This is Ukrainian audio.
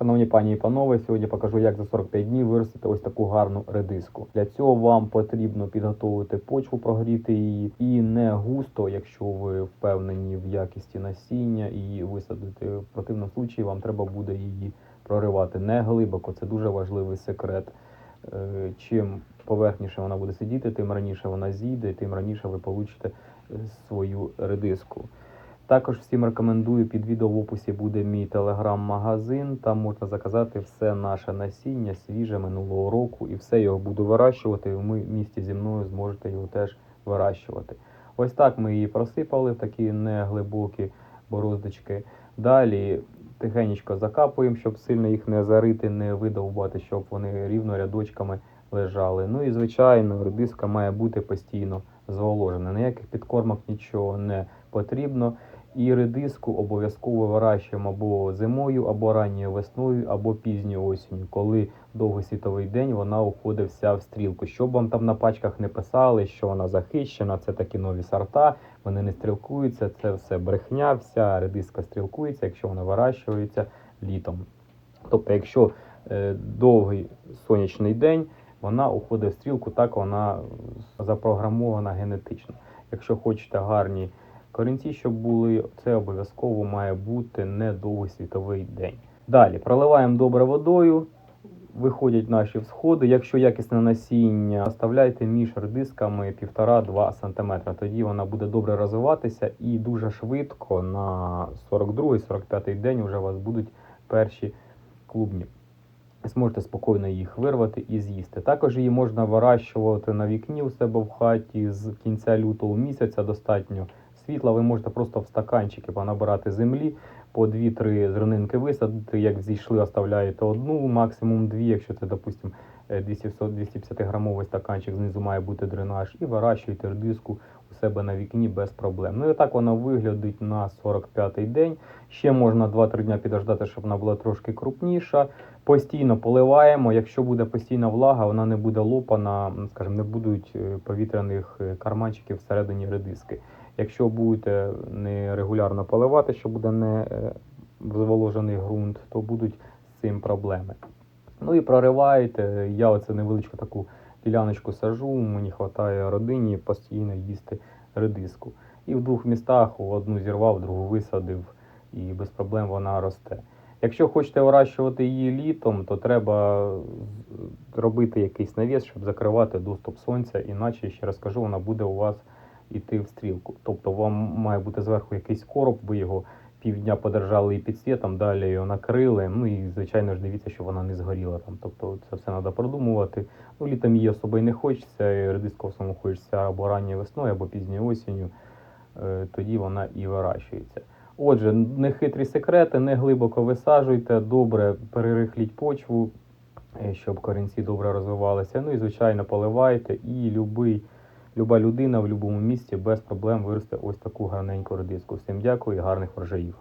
Шановні пані і панове, сьогодні покажу, як за 45 днів виростити ось таку гарну редиску. Для цього вам потрібно підготовити почву, прогріти її і не густо, якщо ви впевнені в якісті насіння і висадити. В противному случаї вам треба буде її проривати не глибоко. Це дуже важливий секрет. Е, Чим поверхніше вона буде сидіти, тим раніше вона зійде, тим раніше ви получите свою редиску. Також всім рекомендую під відео в описі буде мій телеграм-магазин. Там можна заказати все наше насіння свіже минулого року, і все його буду вирощувати. Ви в місті зі мною зможете його теж вирощувати. Ось так ми її просипали в такі неглибокі бороздочки. Далі тихенько закапуємо, щоб сильно їх не зарити, не видовбати, щоб вони рівно рядочками лежали. Ну і звичайно, редиска має бути постійно зволожена. Ніяких підкормок нічого не потрібно. І редиску обов'язково вирощуємо або зимою, або ранньою весною, або пізньою осінню, коли довгий світовий день вона уходить вся в стрілку. Щоб вам там на пачках не писали, що вона захищена, це такі нові сорта, вони не стрілкуються, це все брехня, вся редиска стрілкується, якщо вона вирощується літом. Тобто, якщо е, довгий сонячний день, вона уходить в стрілку, так вона запрограмована генетично. Якщо хочете гарні корінці, щоб були, це обов'язково має бути не довгий світовий день. Далі проливаємо добре водою, виходять наші всходи. Якщо якісне насіння, оставляйте між редисками 1,5-2 см. Тоді вона буде добре розвиватися і дуже швидко на 42-45 день вже у вас будуть перші клубні. Зможете спокійно їх вирвати і з'їсти. Також її можна вирощувати на вікні у себе в хаті з кінця лютого місяця достатньо світла. Ви можете просто в стаканчики понабирати землі, по 2-3 зернинки висадити. Як зійшли, оставляєте одну, максимум дві, якщо це, допустимо, 250 грамовий стаканчик, знизу має бути дренаж, і вирощуєте редиску у себе на вікні без проблем. Ну і так вона виглядить на 45-й день. Ще можна 2-3 дня підождати, щоб вона була трошки крупніша. Постійно поливаємо. Якщо буде постійна влага, вона не буде лопана, скажімо, не будуть е, повітряних е, карманчиків всередині редиски. Якщо будете нерегулярно поливати, що буде не е, зволожений ґрунт, то будуть з цим проблеми. Ну і прориваєте. Я оце невеличку таку діляночку сажу, мені вистачає родині постійно їсти редиску. І в двох містах одну зірвав, другу висадив, і без проблем вона росте. Якщо хочете вирощувати її літом, то треба робити якийсь навіс, щоб закривати доступ сонця, іначе, ще раз кажу, вона буде у вас йти в стрілку. Тобто вам має бути зверху якийсь короб, ви його півдня подержали і під світом, далі його накрили. Ну і звичайно ж дивіться, щоб вона не згоріла там. Тобто це все треба продумувати. Ну, літом її особо й не хочеться, і хочеться або ранньою весною, або пізньою осінню. Е, Тоді вона і вирощується. Отже, нехитрі секрети, не глибоко висаджуйте, добре перерихліть почву, е, щоб корінці добре розвивалися. Ну і звичайно поливайте. І любий, люба людина в будь-якому місці без проблем виросте ось таку гарненьку редиску. Всім дякую і гарних врожаїв.